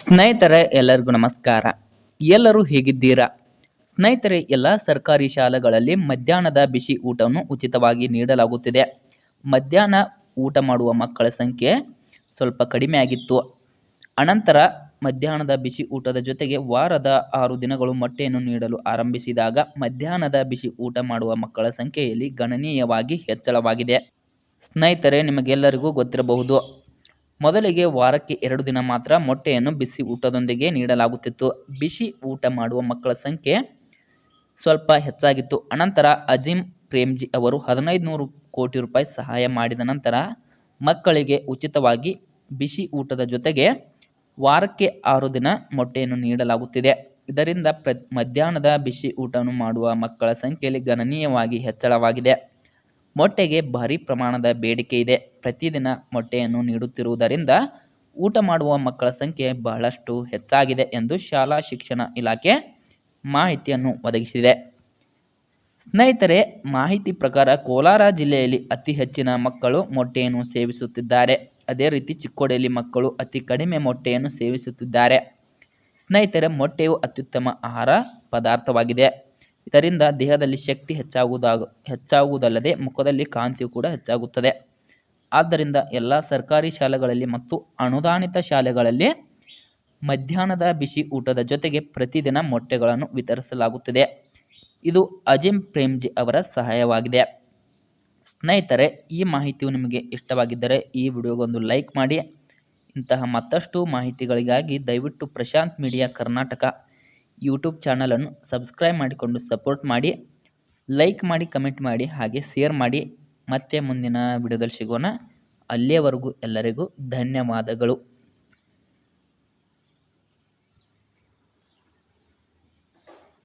ಸ್ನೇಹಿತರೆ, ಎಲ್ಲರಿಗೂ ನಮಸ್ಕಾರ. ಎಲ್ಲರೂ ಹೇಗಿದ್ದೀರಾ? ಸ್ನೇಹಿತರೆ, ಎಲ್ಲ ಸರ್ಕಾರಿ ಶಾಲೆಗಳಲ್ಲಿ ಮಧ್ಯಾಹ್ನದ ಬಿಸಿ ಊಟವನ್ನು ಉಚಿತವಾಗಿ ನೀಡಲಾಗುತ್ತಿದೆ. ಮಧ್ಯಾಹ್ನ ಊಟ ಮಾಡುವ ಮಕ್ಕಳ ಸಂಖ್ಯೆ ಸ್ವಲ್ಪ ಕಡಿಮೆ ಆಗಿತ್ತು. ಅನಂತರ ಮಧ್ಯಾಹ್ನದ ಬಿಸಿ ಊಟದ ಜೊತೆಗೆ ವಾರದ ಆರು ದಿನಗಳು ಮೊಟ್ಟೆಯನ್ನು ನೀಡಲು ಆರಂಭಿಸಿದಾಗ ಮಧ್ಯಾಹ್ನದ ಬಿಸಿ ಊಟ ಮಾಡುವ ಮಕ್ಕಳ ಸಂಖ್ಯೆಯಲ್ಲಿ ಗಣನೀಯವಾಗಿ ಹೆಚ್ಚಳವಾಗಿದೆ. ಸ್ನೇಹಿತರೆ, ನಿಮಗೆಲ್ಲರಿಗೂ ಗೊತ್ತಿರಬಹುದು ಮೊದಲಿಗೆ ವಾರಕ್ಕೆ ಎರಡು ದಿನ ಮಾತ್ರ ಮೊಟ್ಟೆಯನ್ನು ಬಿಸಿ ಊಟದೊಂದಿಗೆ ನೀಡಲಾಗುತ್ತಿತ್ತು. ಬಿಸಿ ಊಟ ಮಾಡುವ ಮಕ್ಕಳ ಸಂಖ್ಯೆ ಸ್ವಲ್ಪ ಹೆಚ್ಚಾಗಿತ್ತು. ಅನಂತರ ಅಜಿಮ್ ಪ್ರೇಮ್ಜಿ ಅವರು ಹದಿನೈದು ನೂರು ಕೋಟಿ ರೂಪಾಯಿ ಸಹಾಯ ಮಾಡಿದ ನಂತರ ಮಕ್ಕಳಿಗೆ ಉಚಿತವಾಗಿ ಬಿಸಿ ಊಟದ ಜೊತೆಗೆ ವಾರಕ್ಕೆ ಆರು ದಿನ ಮೊಟ್ಟೆಯನ್ನು ನೀಡಲಾಗುತ್ತಿದೆ. ಇದರಿಂದ ಪ್ರ ಮಧ್ಯಾಹ್ನದ ಬಿಸಿ ಊಟವನ್ನು ಮಾಡುವ ಮಕ್ಕಳ ಸಂಖ್ಯೆಯಲ್ಲಿ ಗಣನೀಯವಾಗಿ ಹೆಚ್ಚಳವಾಗಿದೆ. ಮೊಟ್ಟೆಗೆ ಭಾರಿ ಪ್ರಮಾಣದ ಬೇಡಿಕೆ ಇದೆ. ಪ್ರತಿದಿನ ಮೊಟ್ಟೆಯನ್ನು ನೀಡುತ್ತಿರುವುದರಿಂದ ಊಟ ಮಾಡುವ ಮಕ್ಕಳ ಸಂಖ್ಯೆ ಬಹಳಷ್ಟು ಹೆಚ್ಚಾಗಿದೆ ಎಂದು ಶಾಲಾ ಶಿಕ್ಷಣ ಇಲಾಖೆ ಮಾಹಿತಿಯನ್ನು ಒದಗಿಸಿದೆ. ಸ್ನೇಹಿತರೆ, ಮಾಹಿತಿ ಪ್ರಕಾರ ಕೋಲಾರ ಜಿಲ್ಲೆಯಲ್ಲಿ ಅತಿ ಹೆಚ್ಚಿನ ಮಕ್ಕಳು ಮೊಟ್ಟೆಯನ್ನು ಸೇವಿಸುತ್ತಿದ್ದಾರೆ. ಅದೇ ರೀತಿ ಚಿಕ್ಕೋಡಿಯಲ್ಲಿ ಮಕ್ಕಳು ಅತಿ ಕಡಿಮೆ ಮೊಟ್ಟೆಯನ್ನು ಸೇವಿಸುತ್ತಿದ್ದಾರೆ. ಸ್ನೇಹಿತರೆ, ಮೊಟ್ಟೆಯು ಅತ್ಯುತ್ತಮ ಆಹಾರ ಪದಾರ್ಥವಾಗಿದೆ. ಇದರಿಂದ ದೇಹದಲ್ಲಿ ಶಕ್ತಿ ಹೆಚ್ಚಾಗುವುದಾಗ ಹೆಚ್ಚಾಗುವುದಲ್ಲದೆ ಮುಖದಲ್ಲಿ ಕಾಂತಿಯು ಕೂಡ ಹೆಚ್ಚಾಗುತ್ತದೆ. ಆದ್ದರಿಂದ ಎಲ್ಲ ಸರ್ಕಾರಿ ಶಾಲೆಗಳಲ್ಲಿ ಮತ್ತು ಅನುದಾನಿತ ಶಾಲೆಗಳಲ್ಲಿ ಮಧ್ಯಾಹ್ನದ ಬಿಸಿ ಊಟದ ಜೊತೆಗೆ ಪ್ರತಿದಿನ ಮೊಟ್ಟೆಗಳನ್ನು ವಿತರಿಸಲಾಗುತ್ತಿದೆ. ಇದು ಅಜಿಂ ಪ್ರೇಮ್ಜಿ ಅವರ ಸಹಾಯವಾಗಿದೆ. ಸ್ನೇಹಿತರೆ, ಈ ಮಾಹಿತಿಯು ನಿಮಗೆ ಇಷ್ಟವಾಗಿದ್ದರೆ ಈ ವಿಡಿಯೋಗೊಂದು ಲೈಕ್ ಮಾಡಿ. ಇಂತಹ ಮತ್ತಷ್ಟು ಮಾಹಿತಿಗಳಿಗಾಗಿ ದಯವಿಟ್ಟು ಪ್ರಶಾಂತ್ ಮೀಡಿಯಾ ಕರ್ನಾಟಕ. ಯೂಟ್ಯೂಬ್ ಚಾನಲನ್ನು ಸಬ್ಸ್ಕ್ರೈಬ್ ಮಾಡಿಕೊಂಡು ಸಪೋರ್ಟ್ ಮಾಡಿ ಲೈಕ್ ಮಾಡಿ ಕಮೆಂಟ್ ಮಾಡಿ, ಹಾಗೆ ಶೇರ್ ಮಾಡಿ. ಮತ್ತೆ ಮುಂದಿನ ವಿಡಿಯೋದಲ್ಲಿ ಸಿಗೋಣ. ಅಲ್ಲಿಯವರೆಗೂ ಎಲ್ಲರಿಗೂ ಧನ್ಯವಾದಗಳು.